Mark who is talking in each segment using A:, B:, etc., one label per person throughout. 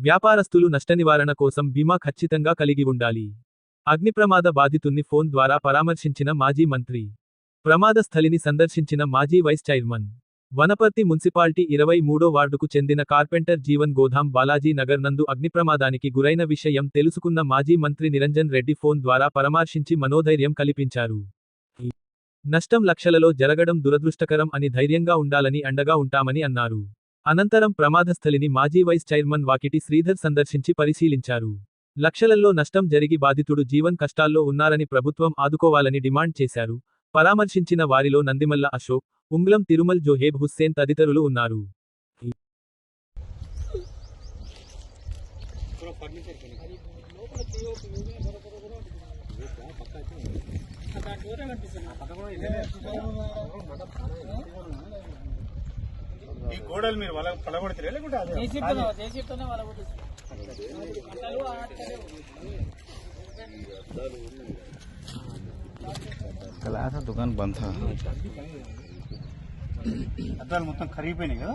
A: వ్యాపారస్తులు నష్టనివారణ కోసం బీమా ఖచ్చితంగా కలిగి ఉండాలి. అగ్నిప్రమాద బాధితున్ని ఫోన్ ద్వారా పరామర్శించిన మాజీ మంత్రి. ప్రమాద స్థలిని సందర్శించిన మాజీ వైస్ చైర్మన్. వనపర్తి మున్సిపాలిటీ ఇరవై మూడో వార్డుకు చెందిన కార్పెంటర్ జీవన్ గోధాం బాలాజీ నగర్ నందు అగ్నిప్రమాదానికి గురైన విషయం తెలుసుకున్న మాజీ మంత్రి నిరంజన్ రెడ్డి ఫోన్ ద్వారా పరామర్శించి మనోధైర్యం కల్పించారు. నష్టం లక్షలలో జరగడం దురదృష్టకరం అని ధైర్యంగా ఉండాలని అండగా ఉంటామని అన్నారు. అనంతరం ప్రమాదస్థలిని మాజీ వైస్ చైర్మన్ వాకిటి శ్రీధర్ సందర్శించి పరిశీలించారు. లక్షలలో నష్టం జరిగి బాధితుడు జీవన్ కష్టాల్లో ఉన్నారని ప్రభుత్వం ఆదుకోవాలని డిమాండ్ చేశారు. పరామర్శించిన వారిలో నందిమల్ల అశోక్ ఉంగ్లం తిరుమల్ జోహేబ్ హుస్సేన్ తదితరులు ఉన్నారు.
B: ఈ గోడలు మీరు వల పలగొడతారు లేకుంటే
C: కల్ ఆయా దుకాన్ బంద్
B: అద్దాలు మొత్తం కరిగిపోయినాయి కదా?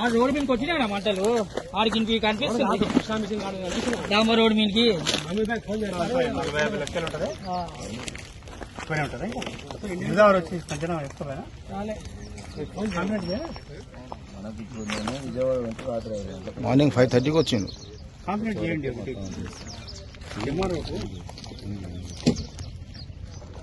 D: ఆ రోడ్ మీదకి వచ్చినా మంటలు? ఆడికి ఇంటికి కనిపిస్తుంది. డాంబర్ రోడ్ మీదకి.
C: మార్నింగ్ ఫైవ్ థర్టీకి వచ్చిండు.
B: కాంప్లీట్ చేయండి ఒకటి.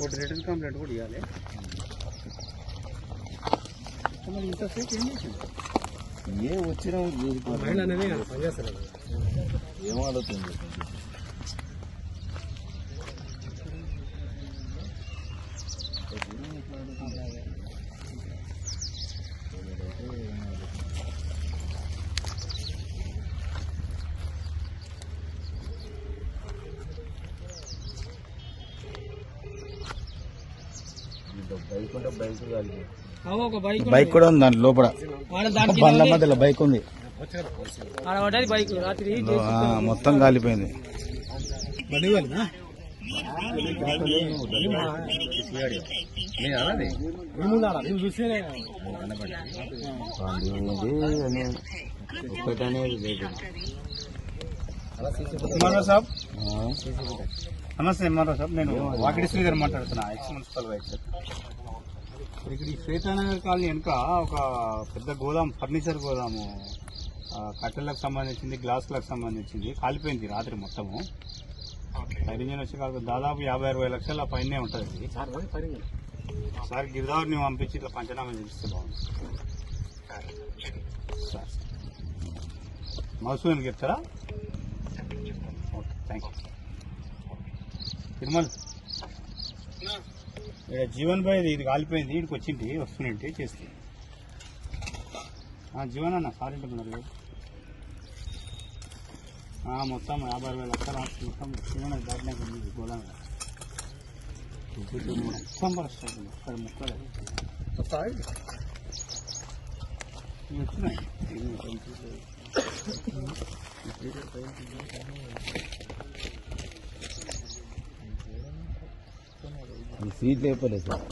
B: ఒకటి రిటర్న్ కంప్లైంట్ కూడా ఇవ్వాలి. ఇంతసేపు ఏం చేసింది
C: ఏ వచ్చినా ఏమో అడుగుతుంది
D: అవ్వ ఒక బైక్
C: బైక్ కూడా ఉంది దాంట్లో లోపల. బండ్ల మధ్యలో బైక్ ఉంది. మొత్తం కాలిపోయింది.
B: నమస్తే ఎంఆర్ఓ సాబ్. నేను వాకిడి శ్రీధర్ మాట్లాడుతున్నా ఎక్స్ మున్సిపల్ వైస్. ఇక్కడ ఈ శ్వేతానగర్ కాలనీ వెనుక ఒక పెద్ద గోదాం ఫర్నిచర్ గోదాము కట్టెలకు సంబంధించింది గ్లాసులకు సంబంధించింది కాలిపోయింది రాత్రి మొత్తము. ఫైర్ ఇంజిన్ వచ్చి కాదు దాదాపు యాభై అరవై లక్షల పైనే ఉంటుంది సార్ గిరిదావర్ని పంపించి ఇట్లా పంచనామా చేస్తే బాగుంది సార్. మౌసూన్ చెప్తారా? Okay thank you Tirumal. ఇక్కడ జీవన్ భాయ్ ఇది కాలిపోయింది ఇక్కడికి వచ్చింది వస్తున్నట్టు చేస్తే జీవన్ అన్న సార్ ఇంటున్నారు మొత్తం యాభై వేల లక్షల మొత్తం జీవన దాటినాక ఉంది గోదాం. మొత్తం పరిస్థితి ఇక్కడ ముక్కలు. వచ్చినాయి.
C: సీట్ లేపలేదు సార్.